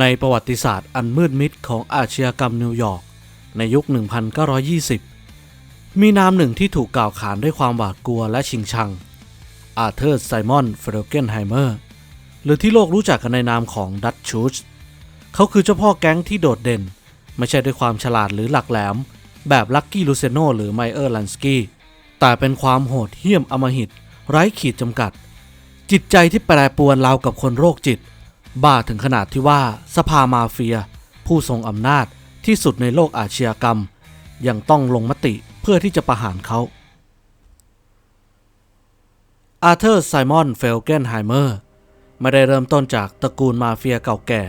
ในประวัติศาสตร์อันมืดมิดของอาชญากรรมนิวยอร์กในยุค 1920 มีนามหนึ่งที่ถูกกล่าวขานด้วยความหวาดกลัวและชิงชัง อาเธอร์ไซมอนเฟรเกนไฮเมอร์ หรือที่โลกรู้จักกันในนามของดัตชูชเขาคือเจ้าพ่อแก๊งที่โดดเด่น ไม่ใช่ด้วยความฉลาดหรือหลักแหลม แบบลักกี้ลูเซโนหรือไมเออร์ลันสกี้ แต่เป็นความโหดเหี้ยมอมหิต ไร้ขีดจำกัด จิตใจที่แปรปรวนราวกับคนโรคจิต บ้าถึงขนาดที่ว่าสภามาเฟีย ผู้ทรงอำนาจที่สุดในโลกอาชญากรรม ยังต้องลงมติเพื่อที่จะประหารเขาอาเธอร์ไซมอนเฟลเกนไฮเมอร์ไม่ได้เริ่มต้นจากตระกูลมาเฟียเก่าแก่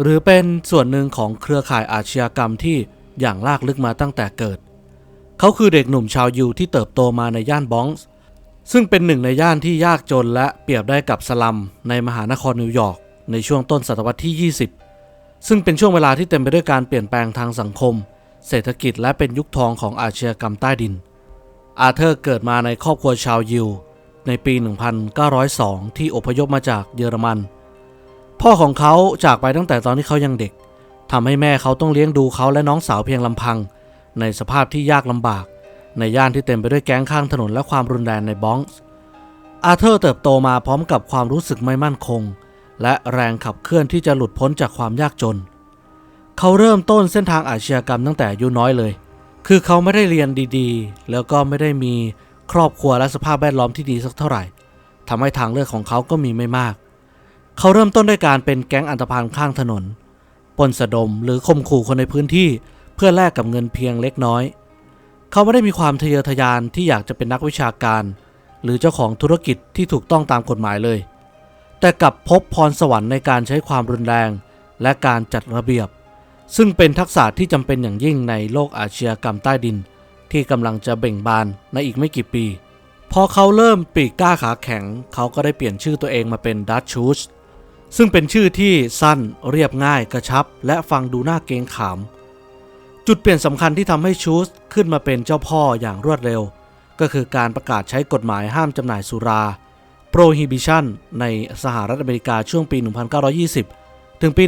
หรือเป็นส่วนหนึ่งของเครือข่ายอาชญากรรมที่อย่างลากลึกมาตั้งแต่เกิด เขาคือเด็กหนุ่มชาวยูที่เติบโตมาในย่านบองส์ซึ่งเป็นหนึ่งในย่านที่ยากจนและเปรียบได้กับสลัมในมหานครนิวยอร์ก ในช่วงต้นศตวรรษที่ 20 ซึ่งเป็นช่วงเวลาที่เต็มไปด้วยการเปลี่ยนแปลงทางสังคม เศรษฐกิจและเป็นยุคทองของอาชญากรรมใต้ดิน อาเธอร์เกิดมาในครอบครัวชาวยิว ในปี 1902 ที่อพยพมาจากเยอรมัน พ่อของเขาจากไปตั้งแต่ตอนที่เขายังเด็กทำให้แม่เขาต้องเลี้ยงดูเขาและน้องสาวเพียงลำพัง ในสภาพที่ยากลำบาก ในย่านที่เต็มไปด้วยแก๊งข้างถนนและความรุนแรงในบองส์อาเธอร์เติบโตมาพร้อมกับความรู้สึกไม่มั่นคง และแรงขับเคลื่อนที่จะหลุดพ้นจากความยากจน เขาเริ่มต้นเส้นทางอาชญากรรมตั้งแต่อายุน้อยเลย คือเขาไม่ได้เรียนดีๆ แล้วก็ไม่ได้มีครอบครัวและสภาพแวดล้อมที่ดีสักเท่าไหร่ทำให้ทางเลือกของเขาก็มีไม่มาก เขาเริ่มต้นด้วยการเป็นแก๊งอันธพาลข้างถนนปนสะดมหรือข่มขู่คนในพื้นที่เพื่อแลกกับเงินเพียงเล็กน้อย เขาไม่ได้มีความทะเยอทะยานที่อยากจะเป็นนักวิชาการ หรือเจ้าของธุรกิจที่ถูกต้องตามกฎหมายเลย แต่กลับพบพรสวรรค์ในการใช้ความรุนแรง และการจัดระเบียบ ซึ่งเป็นทักษะที่จำเป็นอย่างยิ่งในโลกอาชญากรรมใต้ดิน ที่กำลังจะเบ่งบานในอีกไม่กี่ปี พอเขาเริ่มปีกกล้าขาแข็ง เขาก็ได้เปลี่ยนชื่อตัวเองมาเป็นดัตชูชซึ่งเป็นชื่อที่สั้นเรียบง่ายกระชับ และฟังดูน่าเกรงขาม จุดเปลี่ยนสำคัญที่ทำให้ชูสขึ้นมาเป็นเจ้าพ่ออย่างรวดเร็ว ก็คือการประกาศใช้กฎหมายห้ามจำหน่ายสุรา prohibition ในสหรัฐอเมริกาช่วงปี 1920 ถึงปี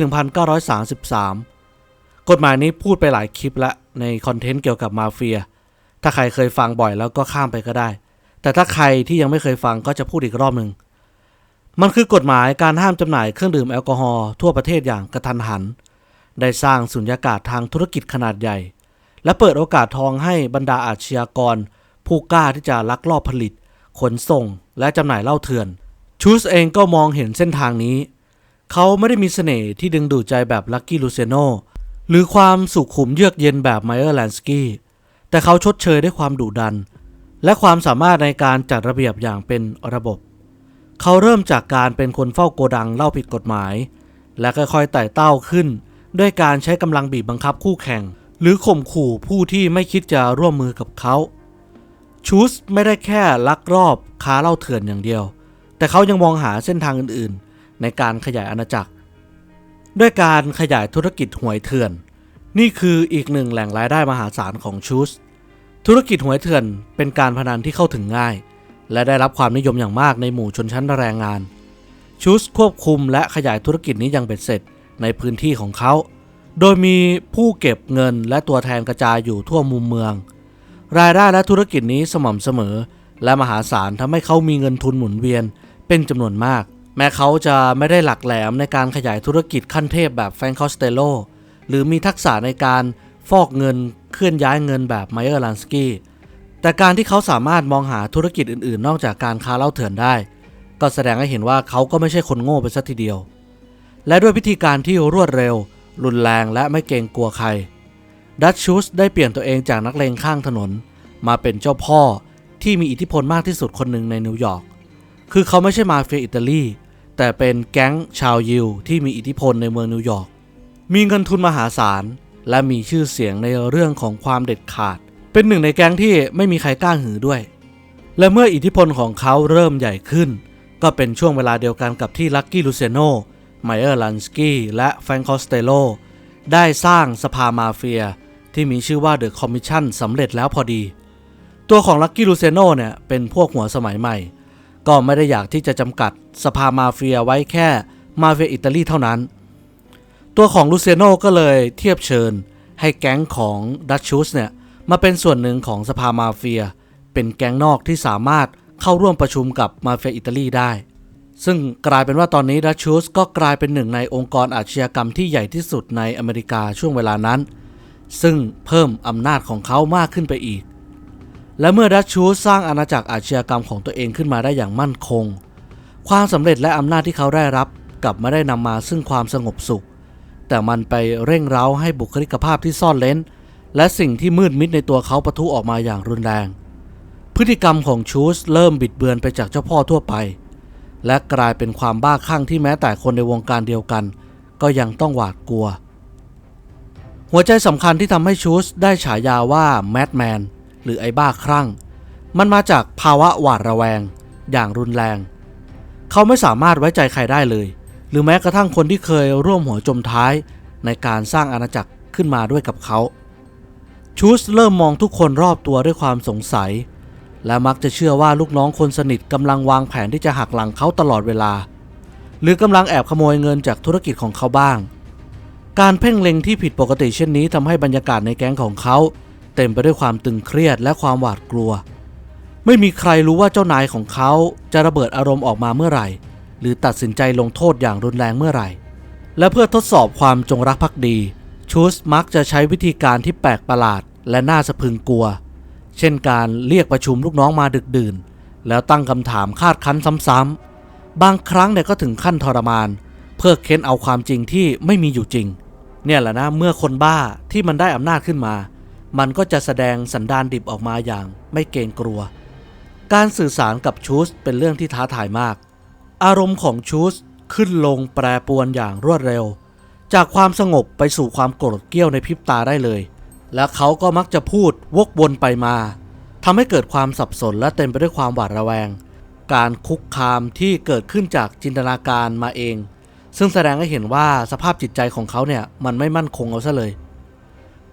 1933 กฎหมายนี้พูดไปหลายคลิปและในคอนเทนต์เกี่ยวกับมาเฟีย ถ้าใครเคยฟังบ่อยแล้วก็ข้ามไปก็ได้ แต่ถ้าใครที่ยังไม่เคยฟังก็จะพูดอีกรอบหนึ่ง มันคือกฎหมายการห้ามจำหน่ายเครื่องดื่มแอลกอฮอล์ทั่วประเทศอย่างกระทันหัน ได้สร้างสุญญากาศทางธุรกิจขนาดใหญ่ และเปิดโอกาสทองให้บรรดาอาชญากร ผู้กล้าที่จะลักลอบผลิต ขนส่ง และจำหน่ายเหล้าเถื่อน ชูสเองก็มองเห็นเส้นทางนี้ เขาไม่ได้มีเสน่ห์ที่ดึงดูดใจแบบลักกี้ลูเซโนหรือความสุขุมเยือกเย็นแบบไมเออร์แลนสกี้ แต่เขาชดเชยด้วยความดุดัน และความสามารถในการจัดระเบียบอย่างเป็นระบบ เขาเริ่มจากการเป็นคนเฝ้าโกดังเหล้าผิดกฎหมาย และค่อยๆไต่เต้าขึ้น ด้วยการใช้กำลังบีบบังคับคู่แข่ง หรือข่มขู่ผู้ที่ไม่คิดจะร่วมมือกับเขา ชูสไม่ได้แค่ลักลอบค้าเหล้าเถื่อนอย่างเดียว แต่เขายังมองหาเส้นทางอื่นๆ ในการขยายอาณาจักร ด้วยการขยายธุรกิจหวยเถื่อน นี่คืออีกหนึ่งแหล่งรายได้มหาศาลของชูสธุรกิจหวยเถื่อนเป็นการพนันที่เข้าถึงง่าย และได้รับความนิยมอย่างมากในหมู่ชนชั้นแรงงาน ชูสควบคุมและขยายธุรกิจนี้อย่างเบ็ดเสร็จในพื้นที่ของเขา โดยมีผู้เก็บเงินและตัวแทนกระจายอยู่ทั่วมุมเมือง รายได้และธุรกิจนี้สม่ำเสมอ และมหาศาลทำให้เขามีเงินทุนหมุนเวียนเป็นจำนวนมาก แม้เขาจะไม่ได้หลักแหลมในการขยายธุรกิจขั้นเทพแบบแฟรงคอสเตโลหรือมีทักษะในการฟอกเงินเคลื่อนย้ายเงินแบบไมเออร์ลันสกี้แต่การที่เขาสามารถมองหาธุรกิจอื่นๆ นอกจากการค้าเหล้าเถื่อนได้ ก็แสดงให้เห็นว่าเขาก็ไม่ใช่คนโง่ไปสัทีเดียว และด้วยวิธีการที่รวดเร็ว รุนแรงและไม่เกรงกลัวใคร ดัตชูสได้เปลี่ยนตัวเองจากนักเลงข้างถนน มาเป็นเจ้าพ่อที่มีอิทธิพลมากที่สุดคนหนึ่งในนิวยอร์ก คือเขาไม่ใช่มาเฟียอิตาลี แต่เป็นแก๊งชาวยิวที่มีอิทธิพลในเมืองนิวยอร์ก มีเงินทุนมหาศาล และมีชื่อเสียงในเรื่องของความเด็ดขาด เป็นหนึ่งในแก๊งที่ไม่มีใครกล้าหือด้วย และเมื่ออิทธิพลของเขาเริ่มใหญ่ขึ้น ก็เป็นช่วงเวลาเดียวกันกับที่ลักกี้ลูเซโนไมเออร์ลันสกี้และแฟรงคอสเตโลได้สร้างสภามาเฟีย ที่มีชื่อว่าเดอะคอมมิชชั่นสำเร็จแล้วพอดี ตัวของลักกี้ลูเซโนเนี่ยเป็นพวกหัวสมัยใหม่ ก็ไม่ได้อยากที่จะจำกัดสภามาเฟียไว้แค่มาเฟียอิตาลีเท่านั้น ตัวของลูเซโนก็เลยเทียบเชิญให้แก๊งของดัชชูสเนี่ยมาเป็นส่วนหนึ่งของสภามาเฟีย เป็นแก๊งนอกที่สามารถเข้าร่วมประชุมกับมาเฟียอิตาลีได้ ซึ่งกลายเป็นว่าตอนนี้ดัชชูสก็กลายเป็นหนึ่งในองค์กรอาชญากรรมที่ใหญ่ที่สุดในอเมริกาช่วงเวลานั้น ซึ่งเพิ่มอำนาจของเขามากขึ้นไปอีก และเมื่อดัชชูสร้างอาณาจักรอาชญากรรมของตัวเองขึ้นมาได้อย่างมั่นคง ความสำเร็จและอำนาจที่เขาได้รับกลับไม่ได้นำมาซึ่งความสงบสุข แต่มันไปเร่งเร้าให้บุคลิกภาพที่ซ่อนเลนและสิ่งที่มืดมิดในตัวเขาปะทุออกมาอย่างรุนแรง พฤติกรรมของชูสเริ่มบิดเบือนไปจากเจ้าพ่อทั่วไป และกลายเป็นความบ้าคลั่งที่แม้แต่คนในวงการเดียวกัน ก็ยังต้องหวาดกลัว หัวใจสำคัญที่ทำให้ชูสได้ฉายาว่าแมดแมนหรือไอ้บ้าคลั่ง มันมาจากภาวะหวาดระแวง อย่างรุนแรง เขาไม่สามารถไว้ใจใครได้เลย หรือแม้กระทั่งคนที่เคยร่วมหัวจมท้ายในการสร้างอาณาจักรขึ้นมาด้วยกับเขา ชูสเริ่มมองทุกคนรอบตัวด้วยความสงสัย และมักจะเชื่อว่าลูกน้องคนสนิทกำลังวางแผนที่จะหักหลังเขาตลอดเวลา หรือกำลังแอบขโมยเงินจากธุรกิจของเขาบ้าง การเพ่งเล็งที่ผิดปกติเช่นนี้ทำให้บรรยากาศในแก๊งของเขา เต็มไปด้วยความตึงเครียดและความหวาดกลัว ไม่มีใครรู้ว่าเจ้านายของเขาจะระเบิดอารมณ์ออกมาเมื่อไหร่ หรือตัดสินใจลงโทษอย่างรุนแรงเมื่อไหร่ และเพื่อทดสอบความจงรักภักดี ชูสมักจะใช้วิธีการที่แปลกประหลาดและน่าสะพึงกลัว เช่นการเรียกประชุมลูกน้องมาดึกดื่น แล้วตั้งคำถามคาดคั้นซ้ำๆบางครั้งเนี่ยก็ถึงขั้นทรมาน เพื่อเค้นเอาความจริงที่ไม่มีอยู่จริง เนี่ยแหละนะเมื่อคนบ้าที่มันได้อำนาจขึ้นมา มันก็จะแสดงสันดานดิบออกมาอย่างไม่เกรงกลัว การสื่อสารกับชูสเป็นเรื่องที่ท้าทายมาก อารมณ์ของชูสขึ้นลงแปรปรวนอย่างรวดเร็ว จากความสงบไปสู่ความโกรธเกรี้ยวในพริบตาได้เลย และเขาก็มักจะพูดวกวนไปมาทำให้เกิดความสับสนและเต็มไปด้วยความหวาดระแวง การคุกคามที่เกิดขึ้นจากจินตนาการมาเอง ซึ่งแสดงให้เห็นว่าสภาพจิตใจของเขาเนี่ยมันไม่มั่นคงเอาซะเลย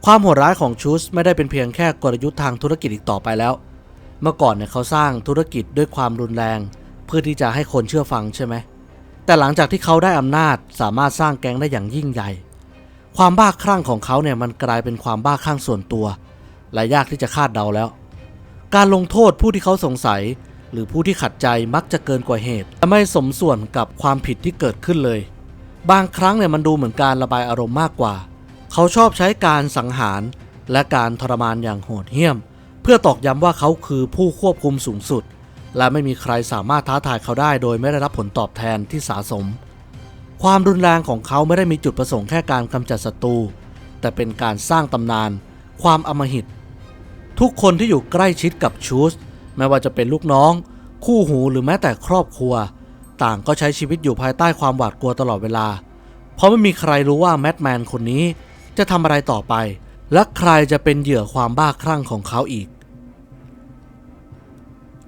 ความโหดร้ายของชูสไม่ได้เป็นเพียงแค่กลยุทธ์ทางธุรกิจอีกต่อไปแล้ว เมื่อก่อนเนี่ยเขาสร้างธุรกิจด้วยความรุนแรง เพื่อที่จะให้คนเชื่อฟังใช่ไหม แต่หลังจากที่เขาได้อำนาจสามารถสร้างแก๊งได้อย่างยิ่งใหญ่ ความบ้าคลั่งของเขาเนี่ยมันกลายเป็นความบ้าคลั่งส่วนตัว และยากที่จะคาดเดาแล้ว การลงโทษผู้ที่เขาสงสัย หรือผู้ที่ขัดใจมักจะเกินกว่าเหตุและไม่สมส่วนกับความผิดที่เกิดขึ้นเลย บางครั้งเนี่ยมันดูเหมือนการระบายอารมณ์มากกว่า เขาชอบใช้การสังหาร และการทรมานอย่างโหดเหี้ยม เพื่อตอกย้ำว่าเขาคือผู้ควบคุมสูงสุด และไม่มีใครสามารถท้าทายเขาได้โดยไม่ได้รับผลตอบแทนที่สะสม ความรุนแรงของเขาไม่ได้มีจุดประสงค์แค่การกำจัดศัตรูแต่เป็นการสร้างตำนาน ความอมหิต ทุกคนที่อยู่ใกล้ชิดกับชูส ไม่ว่าจะเป็นลูกน้อง คู่หูหรือแม้แต่ครอบครัว ต่างก็ใช้ชีวิตอยู่ภายใต้ความหวาดกลัวตลอดเวลา เพราะไม่มีใครรู้ว่าแมดแมนคนนี้จะทำอะไรต่อไป และใครจะเป็นเหยื่อความบ้าคลั่งของเขาอีก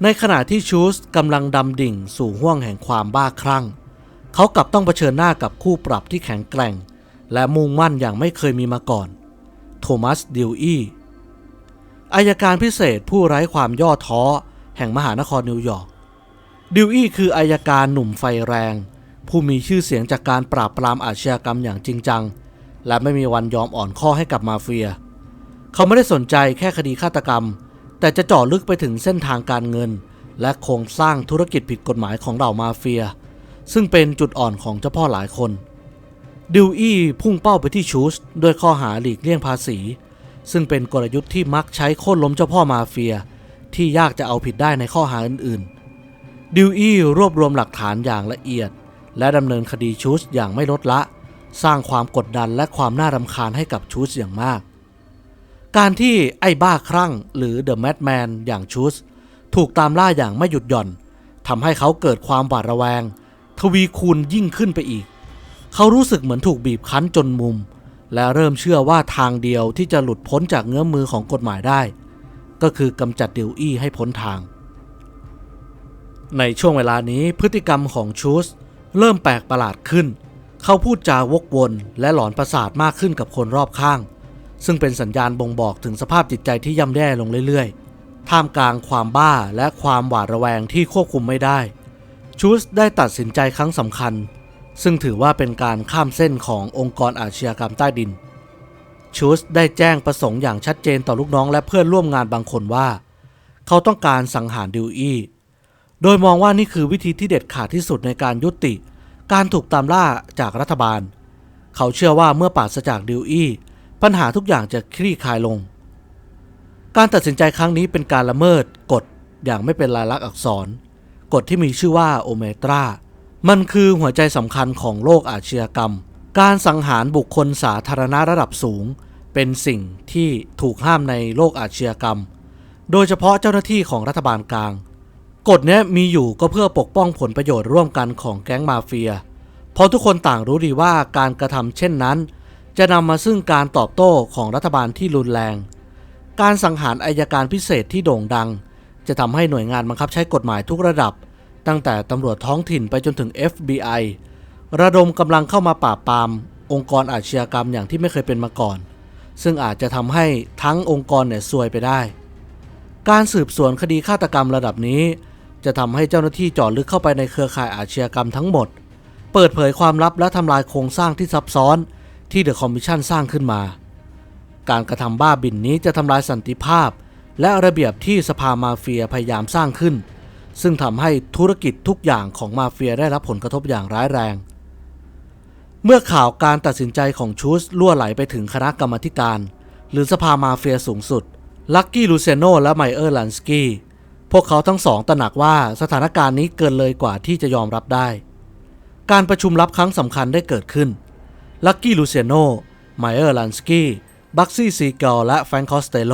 ในขณะที่ชูสกำลังดำดิ่งสู่ห้วงแห่งความบ้าคลั่ง เขากลับต้องเผชิญหน้ากับคู่ปรับที่แข็งแกร่ง และมุ่งมั่นอย่างไม่เคยมีมาก่อน โทมัสดิลอี้อายการพิเศษผู้ไร้ความย่อท้อ แห่งมหานครนิวยอร์ก ดิลอี้คืออายการหนุ่มไฟแรง ผู้มีชื่อเสียงจากการปราบปรามอาชญากรรมอย่างจริงจัง และไม่มีวันยอมอ่อนข้อให้กับมาเฟีย เขาไม่ได้สนใจแค่คดีฆาตกรรม แต่จะเจาะลึกไปถึงเส้นทางการเงิน และโครงสร้างธุรกิจผิดกฎหมายของเหล่ามาเฟีย ซึ่งเป็นจุดอ่อนของเจ้าพ่อหลายคนดิลอี้พุ่งเป้าไปที่ชูสด้วยข้อหาหลีกเลี่ยงภาษี ซึ่งเป็นกลยุทธ์ที่มักใช้โค่นล้มเจ้าพ่อมาเฟีย ที่ยากจะเอาผิดได้ในข้อหาอื่นๆ ดิลอี้รวบรวมหลักฐานอย่างละเอียด และดำเนินคดีชูสอย่างไม่ลดละ สร้างความกดดันและความน่ารำคาญให้กับชูสอย่างมาก การที่ไอ้บ้าคลั่งหรือเดอะแมดแมนอย่างชูสถูกตามล่าอย่างไม่หยุดหย่อนทำให้เขาเกิดความหวาดระแวง ทวีคูณยิ่งขึ้นไปอีก เขารู้สึกเหมือนถูกบีบคั้นจนมุม และเริ่มเชื่อว่าทางเดียวที่จะหลุดพ้นจากเงื้อมมือของกฎหมายได้ ก็คือกำจัดดิลอี้ให้พ้นทาง ในช่วงเวลานี้พฤติกรรมของชูสเริ่มแปลกประหลาดขึ้น เขาพูดจาวกวนและหลอนประสาทมากขึ้นกับคนรอบข้าง ซึ่งเป็นสัญญาณบ่งบอกถึงสภาพจิตใจที่ย่ำแย่ลงเรื่อยๆ ท่ามกลางความบ้าและความหวาดระแวงที่ควบคุมไม่ได้ ชูสได้ตัดสินใจครั้งสำคัญ ซึ่งถือว่าเป็นการข้ามเส้นขององค์กรอาชญากรรมใต้ดิน ชูสได้แจ้งประสงค์อย่างชัดเจนต่อลูกน้องและเพื่อนร่วมงานบางคนว่า เขาต้องการสังหารดิวอี้โดยมองว่านี่คือวิธีที่เด็ดขาดที่สุดในการยุติ การถูกตามล่าจากรัฐบาล เขาเชื่อว่าเมื่อปราศจากดิวอี้ปัญหาทุกอย่างจะคลี่คลายลง การตัดสินใจครั้งนี้เป็นการละเมิดกฎอย่างไม่เป็นลายลักษณ์อักษร กฎที่มีชื่อว่าโอเมตรามันคือหัวใจสำคัญของโลกอาชญากรรม การสังหารบุคคลสาธารณะระดับสูง เป็นสิ่งที่ถูกห้ามในโลกอาชญากรรม โดยเฉพาะเจ้าหน้าที่ของรัฐบาลกลาง กฎนี้มีอยู่ก็เพื่อปกป้องผลประโยชน์ร่วมกันของแก๊งมาเฟีย เพราะทุกคนต่างรู้ดีว่าการกระทำเช่นนั้น จะนำมาซึ่งการตอบโต้ของรัฐบาลที่รุนแรง การสังหารอายการพิเศษที่โด่งดัง จะทำให้หน่วยงานบังคับใช้กฎหมายทุกระดับ ตั้งแต่ตำรวจท้องถิ่นไปจนถึง FBI ระดมกำลังเข้ามาปราบปราม องค์กรอาชญากรรมอย่างที่ไม่เคยเป็นมาก่อน ซึ่งอาจจะทำให้ทั้งองค์กรเนี่ยซวยไปได้ การสืบสวนคดีฆาตกรรมระดับนี้ จะทำให้เจ้าหน้าที่จาะลึกเข้าไปในเครือข่ายอาชญากรรมทั้งหมด เปิดเผยความลับและทำลายโครงสร้างที่ซับซ้อนที่เดอะคอมมิชชั่นสร้างขึ้นมา การกระทำบ้าบินนี้จะทำลายสันติภาพ และระเบียบที่สภามาเฟียพยายามสร้างขึ้น ซึ่งทำให้ธุรกิจทุกอย่างของมาเฟียได้รับผลกระทบอย่างร้ายแรง เมื่อข่าวการตัดสินใจของชูสล่วไหลไปถึงคณะกรรมธิการ หรือสภามาเฟียสูงสุด ลักกี้ลูเซโนและไมเออร์ลันสกี้ พวกเขาทั้งสองตระหนักว่าสถานการณ์นี้เกินเลยกว่าที่จะยอมรับได้ การประชุมลับครั้งสำคัญได้เกิดขึ้น ลักกี้ลูเซโน ไมเออร์ลันสกี้ บัคซี่ซีเกลและแฟรงคอสเตโล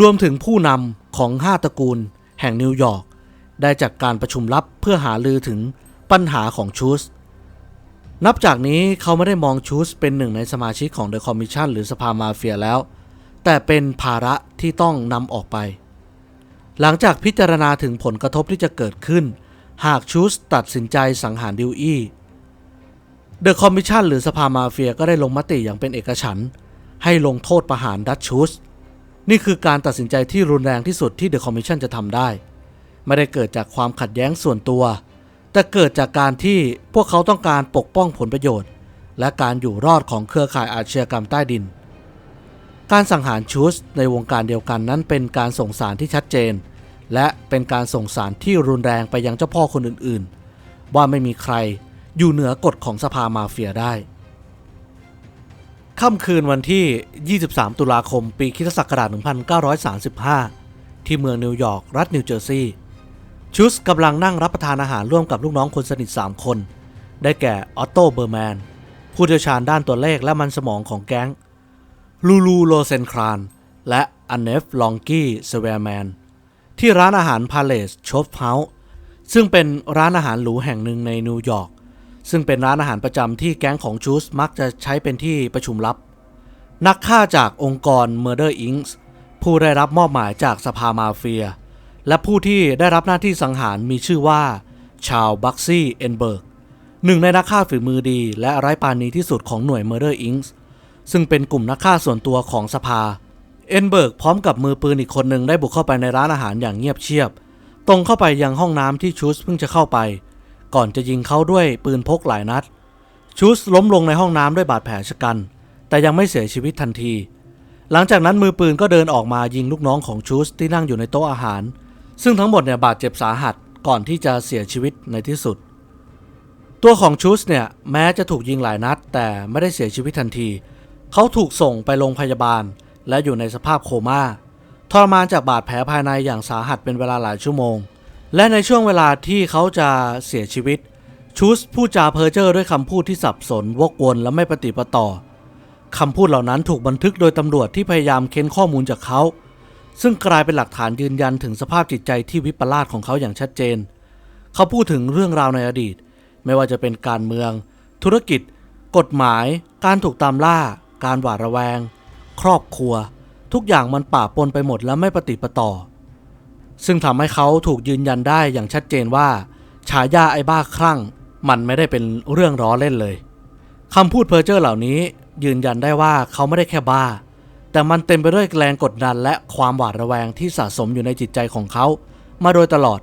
รวมถึงผู้นำของ5ตระกูล แห่งนิวยอร์ก ได้จัดกการประชุมลับเพื่อหาลือถึงปัญหาของชูส นับจากนี้เขาไม่ได้มองชูสเป็นหนึ่งในสมาชิกของเดอะคอมมิชชั่นหรือสภามาเฟียแล้ว แต่เป็นภาระที่ต้องนำออกไป หลังจากพิจารณาถึงผลกระทบที่จะเกิดขึ้น หากชูสตัดสินใจสังหารดิวอี้เดอะคอมมิชชั่นหรือสภามาเฟียก็ได้ลงมติอย่างเป็นเอกฉันท์ให้ลงโทษประหารดัตชูสนี่คือการตัดสินใจที่รุนแรงที่สุดที่เดอะคอมมิชชั่นจะทำได้ ไม่ได้เกิดจากความขัดแย้งส่วนตัว แต่เกิดจากการที่พวกเขาต้องการปกป้องผลประโยชน์ และการอยู่รอดของเครือข่ายอาชญากรรมใต้ดิน การสังหารชูสในวงการเดียวกันนั้นเป็นการส่งสารที่ชัดเจน และเป็นการส่งสารที่รุนแรงไปยังเจ้าพ่อคนอื่นๆ ว่าไม่มีใครอยู่เหนือกฎของสภามาเฟียได้ค่ำคืนวันที่ 23 ตุลาคม ปีคศ1935 ที่เมืองนิวยอร์ก รัฐนิวเจอร์ซีย์ ชูสกำลังนั่งรับประทานอาหารร่วมกับลูกน้องคนสนิท 3 คน ได้แก่ออตโตเบอร์แมน ผู้เชี่ยวชาญด้านตัวเลขและมันสมองของแก๊ง ลูลูโลเซนคราน และอันเนฟลองกี้เซเวร์แมน ที่ร้านอาหารพาเลสชอฟเฮาส์ซึ่งเป็นร้านอาหารหรูแห่งหนึ่งในนิวยอร์กซึ่งเป็นร้านอาหารประจำที่แก๊งของชูสมักจะใช้เป็นที่ประชุมลับ นักฆ่าจากองค์กร Murder Inc. ผู้ได้รับมอบหมายจากสภามาเฟีย และผู้ที่ได้รับหน้าที่สังหารมีชื่อว่า ชาวบัคซี่เอนเบิร์กหนึ่งในนักฆ่าฝีมือดีและไร้ปาณีที่สุดของหน่วย Murder Inc. ซึ่งเป็นกลุ่มนักฆ่าส่วนตัวของสภา เอนเบิร์กพร้อมกับมือปืนอีกคนหนึ่งได้บุกเข้าไปในร้านอาหารอย่างเงียบเชียบ ตรงเข้าไปยังห้องน้ำที่ชูสเพิ่งจะเข้าไป ก่อนจะยิงเขาด้วยปืนพกหลายนัด ชูสล้มลงในห้องน้ำด้วยบาดแผลชะกัน แต่ยังไม่เสียชีวิตทันที หลังจากนั้นมือปืนก็เดินออกมายิงลูกน้องของชูสที่นั่งอยู่ในโต๊ะอาหาร ซึ่งทั้งหมดเนี่ยบาดเจ็บสาหัสก่อนที่จะเสียชีวิตในที่สุด ตัวของชูสเนี่ยแม้จะถูกยิงหลายนัด แต่ไม่ได้เสียชีวิตทันที เขาถูกส่งไปโรงพยาบาล และอยู่ในสภาพโคม่าทรมานจากบาดแผลภายในอย่างสาหัสเป็นเวลาหลายชั่วโมง และในช่วงเวลาที่เขาจะเสียชีวิต ชูสพูดจาเพ้อเจ้อด้วยคำพูดที่สับสนวกวนและไม่ปฏิปต่อคำพูดเหล่านั้นถูกบันทึกโดยตำรวจที่พยายามเค้นข้อมูลจากเขา ซึ่งกลายเป็นหลักฐานยืนยันถึงสภาพจิตใจที่วิปลาสของเขาอย่างชัดเจน เขาพูดถึงเรื่องราวในอดีต ไม่ว่าจะเป็นการเมือง ธุรกิจ กฎหมาย การถูกตามล่า การหวาดระแวง ครอบครัว ทุกอย่างมันป่าปนไปหมดและไม่ปฏิปต่อ ซึ่งทำให้เขาถูกยืนยันได้อย่างชัดเจนว่า ฉายาไอ้บ้าคลั่ง มันไม่ได้เป็นเรื่องล้อเล่นเลยคำพูดเพ้อเจ้อเหล่านี้ยืนยันได้ว่าเขาไม่ได้แค่บ้า แต่มันเต็มไปด้วยแรงกดดันและความหวาดระแวงที่สะสมอยู่ในจิตใจของเขา มาโดยตลอด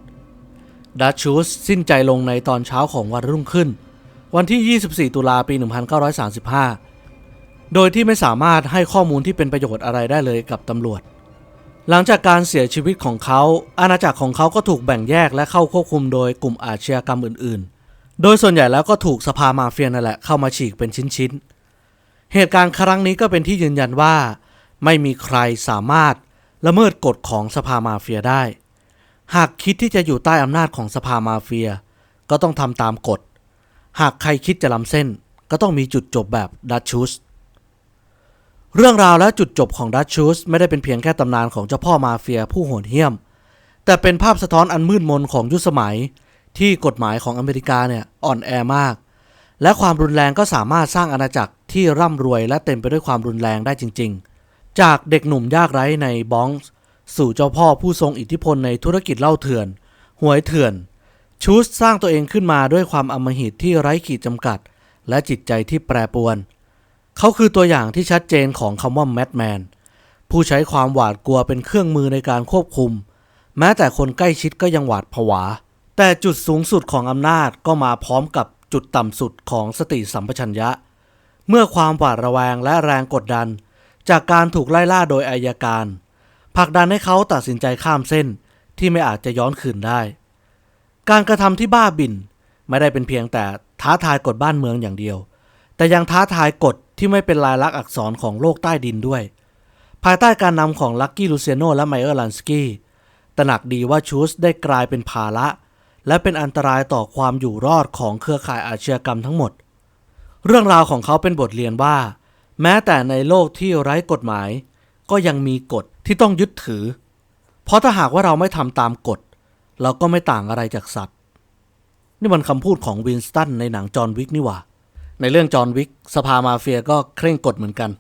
ดัชชูสสิ้นใจลงในตอนเช้าของวันรุ่งขึ้น วันที่ 24 ตุลาปี 1935 โดยที่ไม่สามารถให้ข้อมูลที่เป็นประโยชน์อะไรได้เลยกับตำรวจ หลังจากการเสียชีวิตของเขา อาณาจักรของเขาก็ถูกแบ่งแยกและเข้าควบคุมโดยกลุ่มอาชญากรรมอื่น ๆ โดยส่วนใหญ่แล้วก็ถูกสภามาเฟียนั่นแหละเข้ามาฉีกเป็นชิ้น ๆ เหตุการณ์ครั้งนี้ก็เป็นที่ยืนยันว่า ไม่มีใครสามารถละเมิดกฎของสภามาเฟียได้ หากคิดที่จะอยู่ใต้อำนาจของสภามาเฟีย ก็ต้องทำตามกฎ หากใครคิดจะล้ำเส้น ก็ต้องมีจุดจบแบบดัชชูสเรื่องราวและจุดจบของดัชชูสไม่ได้เป็นเพียงแค่ตำนานของเจ้าพ่อมาเฟียผู้โหดเหี้ยม แต่เป็นภาพสะท้อนอันมืดมนของยุคสมัย ที่กฎหมายของอเมริกาเนี่ยอ่อนแอมาก และความรุนแรงก็สามารถสร้างอาณาจักรที่ร่ำรวยและเต็มไปด้วยความรุนแรงได้จริง ๆ จากเด็กหนุ่มยากไร้ในบองส์สู่เจ้าพ่อผู้ทรงอิทธิพลในธุรกิจเหล้าเถื่อน หวยเถื่อน ชูสสร้างตัวเองขึ้นมาด้วยความอำมหิตที่ไร้ขีดจำกัด และจิตใจที่แปรปรวน เขาคือตัวอย่างที่ชัดเจนของคำว่าแมดแมน ผู้ใช้ความหวาดกลัวเป็นเครื่องมือในการควบคุม แม้แต่คนใกล้ชิดก็ยังหวาดผวา แต่จุดสูงสุดของอำนาจก็มาพร้อมกับจุดต่ำสุดของสติสัมปชัญญะ เมื่อความหวาดระแวงและแรงกดดัน จากการถูกไล่ล่าโดยอายการผลักดันให้เขาตัดสินใจข้ามเส้นที่ไม่อาจจะย้อนคืนได้ การกระทำที่บ้าบินไม่ได้เป็นเพียงแต่ท้าทายกฎบ้านเมืองอย่างเดียว แต่ยังท้าทายกฎที่ไม่เป็นลายลักษณ์อักษรของโลกใต้ดินด้วย ภายใต้การนำของลักกี้ลูเซียโนและไมเออร์ลันสกี้ตระหนักดีว่าชูสได้กลายเป็นภาระ และเป็นอันตรายต่อความอยู่รอดของเครือข่ายอาชญากรรมทั้งหมด เรื่องราวของเขาเป็นบทเรียนว่า แม้แต่ในโลกที่ไร้กฎหมาย ก็ยังมีกฎที่ต้องยึดถือ เพราะถ้าหากว่าเราไม่ทำตามกฎ เราก็ไม่ต่างอะไรจากสัตว์ นี่มันคำพูดของวินสตันในหนังจอห์นวิกนี่ว่า ในเรื่องจอห์นวิกสภามาเฟียก็เคร่งกฎเหมือนกัน